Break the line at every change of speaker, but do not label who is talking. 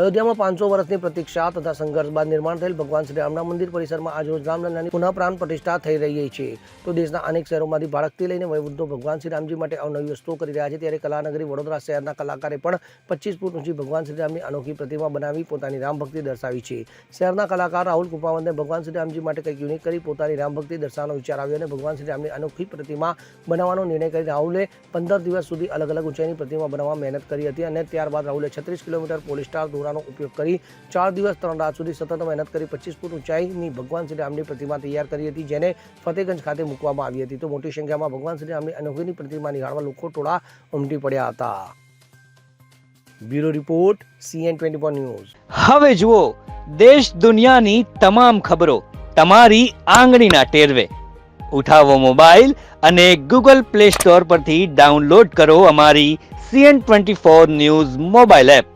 અયોધ્યામાં પાંચસો વર્ષની પ્રતીક્ષા તથા સંઘર્ષ બાદ નિર્માણ થયેલ ભગવાન શ્રી રામના મંદિર પરિસરમાં આજરોજ રામલલ્લાની પુનઃ પ્રાણ પ્રતિષ્ઠા થઈ રહી છે. તો દેશના અનેક શહેરોમાંથી બાળકથી લઈને વયવૃદ્ધો ભગવાન શ્રી રામજી માટે અવનવી વસ્તુઓ કરી રહ્યા છે. ત્યારે કલાનગરી વડોદરા શહેરના કલાકારે પણ પચીસ ફૂટ ઊંચી ભગવાન શ્રી રામની અનોખી પ્રતિમા બનાવી પોતાની રામ ભક્તિ દર્શાવી છે. શહેરના કલાકાર રાહુલ કુપાવંતે ભગવાન શ્રી રામજી માટે કંઈક યુનિક કરી પોતાની રામ ભક્તિ દર્શાવવાનો વિચાર આવ્યો અને ભગવાન શ્રી રામની અનોખી પ્રતિમા બનાવવાનો નિર્ણય કરી રાહુલે પંદર દિવસ સુધી અલગ અલગ ઊંચાઈની પ્રતિમા બનાવવા મહેનત કરી હતી અને ત્યારબાદ રાહુલે છત્રીસ કિલોમીટર પોલિસ્ટાર દોરાનો ઉપયોગ કરી ચાર દિવસ ત્રણ રાત સુધી સતત મહેનત કરી પચીસ ફૂટ ઊંચાઈની ભગવાન શ્રીરામની પ્રતિમા તૈયાર કરી હતી, જેને ફતેગંજ ખાતે મૂકવામાં આવી હતી. તો મોટી સંખ્યામાં ભગવાન શ્રીરામની અનોખીની પ્રતિમા નિહાળવા લોકો ટોળા ઉમટી પડ્યા હતા. Bureau report CN twenty news.
હવે જુઓ, દેશ દુનિયાની તમામ ખબરો તમારી આંગળીના ટેરવે. ઉઠાવો મોબાઈલ અને ગૂગલ પ્લે સ્ટોર પરથી ડાઉનલોડ કરો અમારી CN twenty four news mobile app.